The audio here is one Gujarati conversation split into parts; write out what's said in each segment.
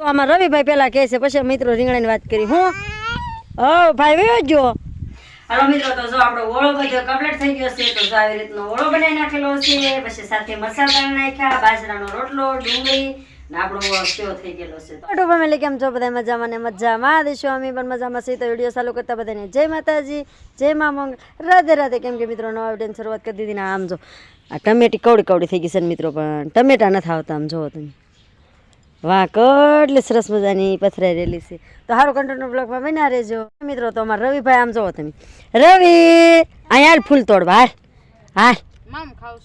તો આમાં રવિભાઈ પેલા કહે છે પછી મિત્રો રીંગણાની વાત કરી. હું? ઓ ભાઈ વયો જો હાલો મિત્રો તો જો આપણો ઓળો બધો કમ્પ્લીટ થઈ ગયો છે તો જો આવી રીતનો ઓળો બનાવી નાખેલો છે પછી સાથે મસાલા નાખ્યા બાજરાનો રોટલો ડુંગળી ફેમિલી કેમ છો. બધા મજામાં ને મજામાં દેશો અમે પણ મજામાં છીએ. તો વીડિયો ચાલુ કરતા બધાને જય માતાજી જય મા મંગ રાધે રાધે કેમ કે મિત્રો નવા વિડીયોની શરૂઆત કરી દીધી ને આમ જો. આ ટમેટી કવડી કવડી થઈ ગઈ છે મિત્રો પણ ટમેટા નથી આવતા આમ જોવો તમે. વાહ કેટલી સરસ મજાની પથરાઈ રહેલી છે. તો સારું કંટ્રોલ બ્લોગમાં બન્યા રહેજો. મિત્રો તો અમારા રવિભાઈ આમ જોવો તમે. રવિ અહીંયા ફૂલ તોડવા હાલ હાલ.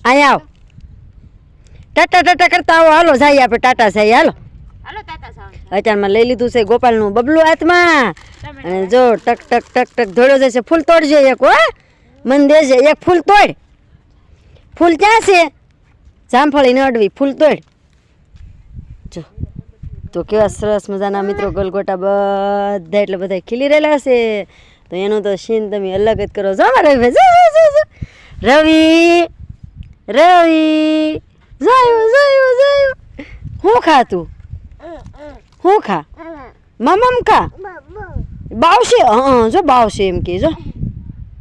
અહીંયા આવ. ટાટા ટાટા કરતા આવો. હાલો જાય આપણે ટાટા જાય હાલો. સાવ લઈ લીધું છે ગોપાલનું બબલું હાથમાં. અને જો ટક ટક ટક ટક ધોડ્યો જશે ફૂલ તોડજો એક હો. મન દેજે એક ફૂલ તોડ. ફૂલ ક્યાં છે? જામફળી ન અડવી ફૂલ તોડ. તો કેવા સરસ મજાના મિત્રો ગલગોટા બધા એટલે બધા ખીલી રહેલા છે તો એનું તો સીન તમે અલગ જ કરો. અમારા રવિભાઈ જો જો જો જો. રવિ રવિ. જાયું જાયું જાયું. હું ખા તું? હું ખા? મમમ ખા? બાવશે? હા જો બાવશે એમ કે, જો.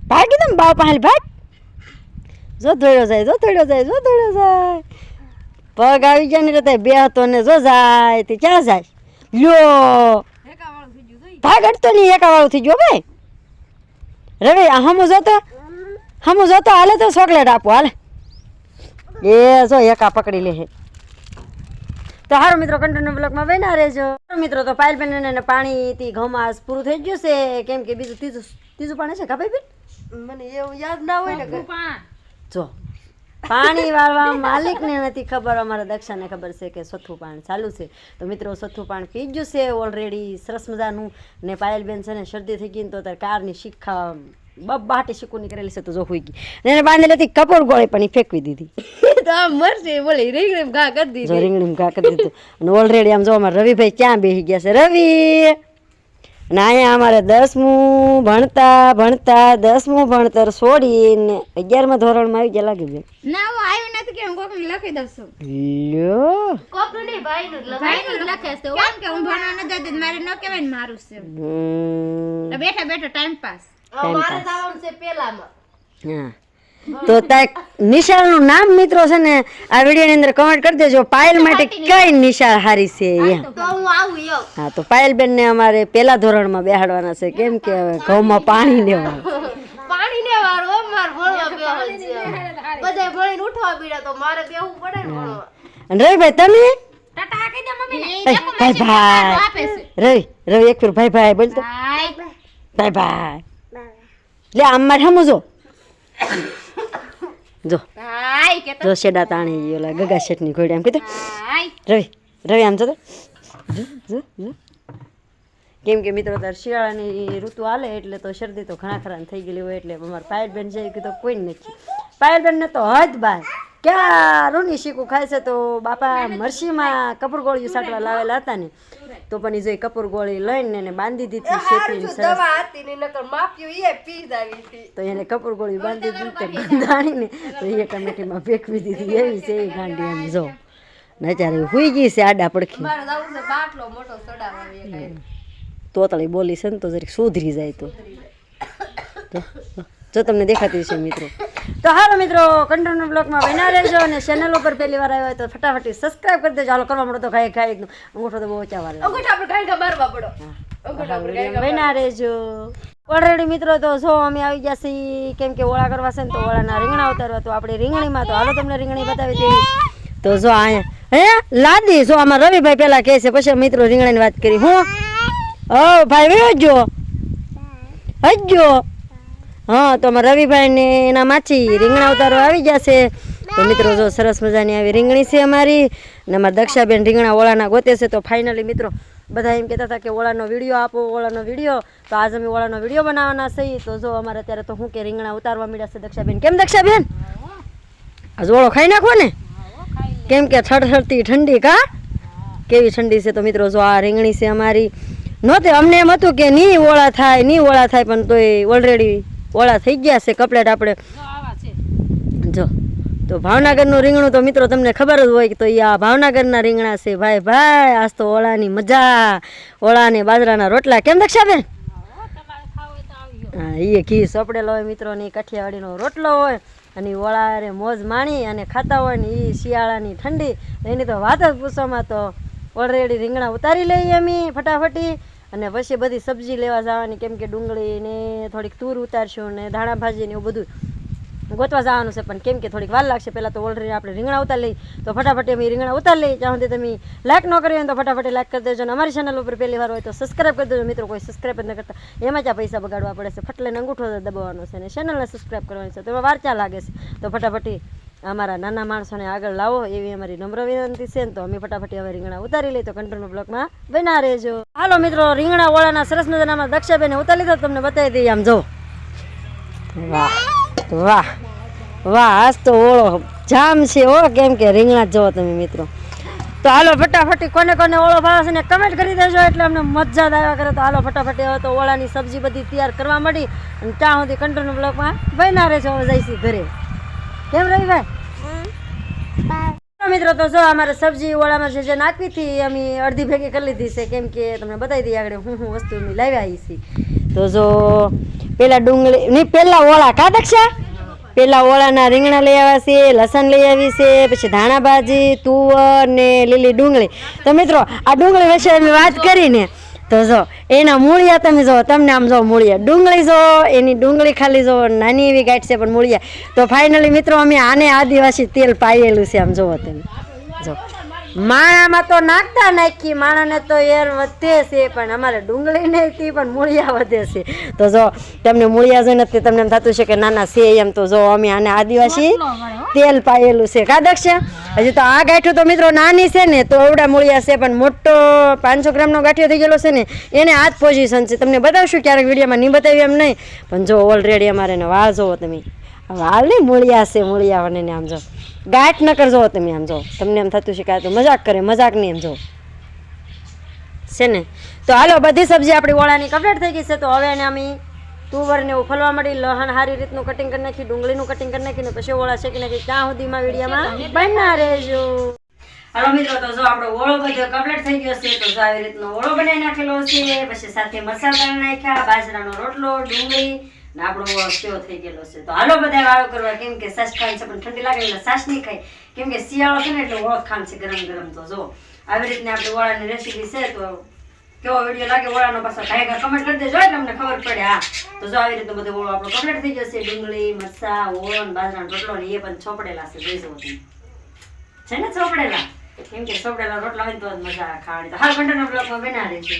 ભાગી દમ બાવ પાસે ભાગ. જો દોડ્યો જાય, જો દોડ્યો જાય, જો દોડ્યો જાય. પગ આવી જાય ને એટલે બે હતો ને જો જાય તે ક્યાં જાય. લ્યો. ભાગ અડતો નહીં એકા વાળું થઈ ગયો ભાઈ. રવિ આ હમું જોતો? હમું જોતો? હાલે તો ચોકલેટ આપો હાલે. એ જો એકા પકડી લે તો હારો મિત્રો કન્ટિન્યુ બ્લોકમાં બન્યા રહેજો. મિત્રો તો પાયલ બેન અને પાણીથી ઘમાસ પૂરું થઈ ગયું છે. કેમ કે બીજું ત્રીજું ત્રીજું પાણી છે કાપાઈ બેન મને એવું યાદ ના હોય ને જો. પાણી વાળવા માલિકને નથી ખબર અમારા દક્ષાને ખબર છે કે સથ્થું પાણી ચાલુ છે. તો મિત્રો સથ્થું પાણી પી ગયું છે ઓલરેડી સરસ મજાનું. ને પાયલબેન છે ને શરદી થઈ ગઈ ને તો તાર કારની શીખા બબાટી શીકુની કરેલી છે તો જો હોઈ ગઈ. એને બાંધેલી હતી કપોર ગોળી પણ ફેંકવી દીધી. તો આમ મરશે બોલે રીંગ રીંગ ઘા કરી દીધી. જો રીંગણી ઘા કરી દીધું. અને ઓલરેડી આમ જો અમારા રવિભાઈ ક્યાં બેસી ગયા છે? રવિ! અને અહીંયા અમારે દસમું ભણતા ભણતા દસમું ભણતર છોડીને અગિયારમાં ધોરણમાં આવી ગયા લાગી બેન ના હું આવ્યું નથી કે હું કોકને લખી દઉં છું. લ્યો. કોકનું નહીં ભાઈનું ભાઈનું લખે છે. કેમ કે હું ભણવા ન જતી મારે ન કહેવાય ને મારું છે. હમ, બેઠા બેઠા ટાઈમ પાસ મારે જવાનું છે પેલામાં હા. તો ત્યાં નિશાળનું નામ મિત્રો છે ને આ વિડીયોની અંદર કમેન્ટ કરી દેજો. પાયલ માટે કઈ નિશાળ હારી છે એમ. તો હું આવું હા તો પાયલબેનને અમારે પેલા ધોરણમાં બેહાડવાના છે. કેમ કે હવે ઘઉંમાં પાણી લેવાનું પાણી ને વાળો ભણવા બધા ભણીને ઉઠવા બીડા તો મારે બેહવું પડે ને ભણવા. રવિભાઈ તમે? ભાઈ ભાઈ. રવિ રવિ એક ફેર ભાઈ ભાઈ બોલતો ભાઈ. ભાઈ લે આમ મારે સમજો જો. જો શેડા તાણી ઓલા ગગા શેઠની ઘોડી એમ કીધું. રવિ રવિ આમ જતો. જો જો જો. કેમ કે મિત્રો તાર શિયાળાની ઋતુ હાલે એટલે તો શરદી તો ઘણા ખરા થઈ ગયેલી હોય એટલે અમારે પાયલબેન છે કે કીધું કોઈ નથી. પાયલબેન ને તો હદ બાય ક્યાં રૂની શીકું ખાય છે તો બાપા મરસીમાં કપૂર ગોળીઓ સાટવા લાવેલા હતા ને તો પણ એ જો કપૂર ગોળી લઈને એને બાંધી દીધી સરસ. એ તો એને કપૂર ગોળી બાંધી દીધી બંધાણીને તો એ કમેટીમાં ફેંકવી દીધી એવી છે એવી ગાંડી એમ જો. ને અત્યારે હુઈ ગઈ છે આડા પડખી. તોતળી બોલી છે ને તો જરીક સુધરી જાય તો. જો તમને દેખાતી છે મિત્રો. તો હાલો મિત્રો કંટ્રોલ બ્લોકમાં બના રહેજો અને ચેનલ ઉપર પહેલી વાર આવ્યો હોય તો ફટાફટ સબસ્ક્રાઇબ કરી દેજો. હાલો કરવા મળો તો ખાઈ ખાઈ એકદમ અંગૂઠો તો બહુ ચાવા લાગે. અંગૂઠા પર કાંઈ મારવા પડો. બન્યા રહેજો. ઓલરેડી મિત્રો તો જો અમે આવી ગયા છીએ કેમ કે ઓળા કરવા છે ને તો ઓળાના રીંગણા ઉતારવા તો આપણે રીંગણીમાં તો હાલો તમને રીંગણી બતાવી દઈએ. તો જો અહીંયા હે લાદી જો આમાં રવિભાઈ પેલા કહે છે પછી મિત્રો રીંગણાની વાત કરી. હું? ઓ ભાઈ વયો જો હજો હા તો અમારા રવિભાઈ ને એના માછી રીંગણા ઉતારવા આવી ગયા છે. તો મિત્રો જો સરસ મજાની આવી રીંગણી છે અમારી ને અમારા દક્ષાબેન રીંગણા ઓળાના ગોતે છે. તો ફાઇનલી મિત્રો બધા એમ કહેતા હતા કે ઓળાનો વીડિયો આપો ઓળાનો વીડિયો. તો આજ અમે ઓળાનો વીડિયો બનાવવાના છીએ તો જો અમારે અત્યારે તો હું કે રીંગણા ઉતારવા મળ્યા છે દક્ષાબેન. કેમ દક્ષાબેન? આજ ઓળો ખાઈ નાખો ને. કેમ કે થરથરતી ઠંડી કા? કેવી ઠંડી છે તો મિત્રો જો આ રીંગણી છે અમારી. નહોતી અમને એમ હતું કે નહીં ઓળા થાય નહીં ઓળા થાય પણ તોય ઓલરેડી ઓળા થઈ ગયા છે કપલેટ આપણે. જો, તો ભાવનગરનું રીંગણું તો મિત્રો તમને ખબર જ હોય કે તો એ આ ભાવનગરના રીંગણા છે. ભાઈ ભાઈ, આજ તો ઓળાની મજા. ઓળા ને બાજરાના રોટલા. કેમ દક્ષાબેન? હા એ ઘી સપડેલો હોય મિત્રોની કાઠિયાવાડીનો રોટલો હોય અને ઓળા રે મોજ માણી અને ખાતા હોય ને એ શિયાળાની ઠંડી. એની તો વાત જ પૂછવામાં તો ઓલરેડી રીંગણા ઉતારી લઈએ અમે ફટાફટી. અને પછી બધી સબ્જી લેવા જવાની, કેમ કે ડુંગળી ને થોડીક તૂર ઉતારશું ને ધાણા ભાજી ને એવું બધું ગોતવા જવાનું છે. પણ કેમ કે થોડીક વાર લાગશે. પહેલાં તો ઓલરેડી આપણે રીંગણા ઉતાર લઈ તો ફટાફટ અમે રીંગણા ઉતાર લઈ જ્યાં સુધી તમે લાઈક ન કરી હોય તો ફટાફટ લાઈક કરી દેજો. અને અમારી ચેનલ ઉપર પહેલી વાર હોય તો સબસ્ક્રાઈબ કરી દેજો. મિત્રો, કોઈ સબસ્ક્રાઈબ ન કરતા. એમાં જ આ પૈસા બગાડવા પડે છે. ફટલે અંગૂઠો દબાવવાનો છે અને ચેનલને સબસ્ક્રાઈબ કરવાની છે. તો એમાં વાર ચા લાગે છે. તો ફટાફટી અમારા નાના માણસોને આગળ લાવો એવી અમારી નમ્ર વિનંતી છે ને તો અમે ફટાફટ હવે રીંગણા ઉતારી લઈએ તો કંટ્રોલ બ્લોકમાં બના રહેજો. હાલો મિત્રો રીંગણા ઓળાના સરસ મજાના દક્ષાબેને ઉતારી લીધો તમને બતાવી દઈએ આમ જો. વાહ વાહ વાહ, આજ તો ઓળો જામ છે ઓ કેમ કે રીંગણા જોવો તમે મિત્રો. તો હાલો ફટાફટી કોને કોને ઓળો ભાવે છે ને કમેન્ટ કરી દેજો, એટલે અમને મજા જ આવ્યા કરે. તો હાલો ફટાફટી હવે તો ઓળાની સબ્જી બધી તૈયાર કરવા મળી અને ત્યાં સુધી કંટ્રોલ બ્લોકમાં બના રહેજો. હવે જઈશું ઘરે. કેમ રવિભાઈ મિત્રો તો જો અમારે સબ્જી ઓળામાં જે જે નાખવી હતી અમે અડધી ભેગી કરી લીધી છે. કેમ કે તમને બતાવી દઈએ આગળ હું હું વસ્તુ અમે લાવ્યા આવી છીએ. તો જો પેલા ડુંગળી નહીં પેલા ઓળા કા દક્ષા? પેલા ઓળાના રીંગણા લઈ આવ્યા છે લસણ લઈ આવી છે પછી ધાણા ભાજી તુવર ને લીલી ડુંગળી. તો મિત્રો આ ડુંગળી વિશે અમે વાત કરીને તો જો એના મૂળિયા તમે જો તમને આમ જો મૂળિયા ડુંગળી જો એની ડુંગળી ખાલી જો નાની એવી ગાંઠ છે પણ મૂળિયા. તો ફાઇનલી મિત્રો અમે આને આદિવાસી તેલ પાયેલું છે આમ જોવો તમે. જો. માણામાં તો નાખતા નાખી માણાને તો એર વધે છે પણ અમારે ડુંગળી નહીં હતી પણ મૂળિયા વધે છે. તો જો તમને મૂળિયા જોઈને તે તમને એમ થતું છે કે નાના છે એમ. તો જો અમે આને આદિવાસી તેલ પાયેલું છે. કાદક છે? હજી તો આ ગાંઠો તો મિત્રો નાની છે ને તો અવડા મૂળિયા છે, પણ મોટો પાંચસો ગ્રામનો ગાંઠિયો થઈ ગયેલો છે ને, એને આ જ પોઝિશન છે. તમને બતાવશું ક્યારેક વિડીયોમાં, નહીં બતાવ્યું એમ નહીં, પણ જો ઓલરેડી અમારે એને વાળ જોવો તમે. વાળ નહીં મૂળિયા છે, મૂળિયા અને આમ જો. ગાંઠ નકર જોવો તમે આમ જો. તમને એમ થતું છે કે તો મજાક કરે, મજાક નહીં એમ જો. છે ને? તો હાલો, બધી સબ્જી આપણી ઓળાની કમ્પ્લીટ થઈ ગઈ છે, તો હવે એને અમે તુવર ને મળી લહણ સારી રીતનું કટિંગ કરી નાખી ડુંગળીનું કટિંગ કરી નાખીને પછી ઓળા શેકી નાખી. ત્યાં સુધીમાં વિડીયામાં? બનના રહેજો. હલો મિત્રો તો જો આપણો ઓળો બધો કમ્પ્લીટ થઈ ગયો છે તો જો આવી રીતનો ઓળો બનાવી નાખેલો છે પછી સાથે મસાલા નાખ્યા બાજરાનો રોટલો ડુંગળી ને આપણો સેવો કેવો થઈ ગયેલો છે. તો હાલો બધા વાળો કરવા કેમ કે સાસ ખાય છે પણ ઠંડી લાગે એટલે સાસ નહીં ખાય. કેમ કે શિયાળો છે ને એટલે ઓળખ ખાન છે ગરમ ગરમ. તો જો આવી રીતની આપણે ઓળાની રેસીપી છે તો કેવો વીડિયો લાગે ઓળાનો પાછો કાંઈ કમેન્ટ કરી દેજો એટલે ખબર પડે હા. તો જો આવી રીતે બધું ઓળો આપણો કમ્પ્લીટ થઈ જશે. ડુંગળી, મરચા ઓળો બાજરાનો રોટલો ને એ પણ છોપડેલા છે, જોઈ જવું છે ને ચોપડેલા? કેમ કે ચોપડેલા રોટલા હોય તો મજા ખાવાની. તો હાલ ઘંટાના બ્લોગમાં બનાવે રહેશે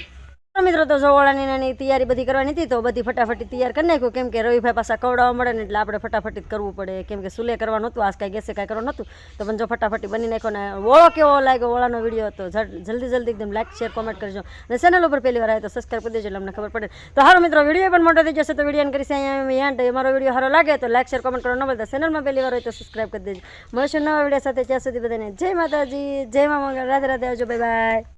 મિત્રો, તો જો ઓળાની નાની તૈયારી બધી કરવાની હતી, તો બધી ફટાફટી તૈયાર કરી નાખ્યું. કેમ કે રવિભાઈ પાછા કવડાવવા મળે ને એટલે આપણે ફટાફટી કરવું પડે. કેમ કે સુલે કરવાનું હતું, આજ કાંઈ ગેસે કાંઈ કરવાનું હતું તો પણ જો ફટાફટી બની નાખ્યો ને ઓળો કેવો લાગ્યો ઓળાનો વીડિયો, તો જલ્દી જલ્દી એકદમ લાઈક શેર કોમેન્ટ કરજો. અને ચેનલ ઉપર પહેલી વાર આવે તો સબસ્ક્રાઈબ કરી દેજો એટલે અમને ખબર પડે. તો હારો મિત્રો, વીડિયો પણ મોટો થઈ જશે તો વીડિયો કરીશ અહીંયા એન્ડ મારો વીડિયો સારો લાગે તો લાઈક શેર કોમેન્ટ કરવાનું ન ભૂલતા ચેનલમાં પહેલી વાર હોય તો સબસ્ક્રાઈબ કરી દેજો. મળશે નવા વીડિયો સાથે ત્યાં સુધી બધાને. જય માતાજી, જય મા રાધે રાધે આવજો. Bye bye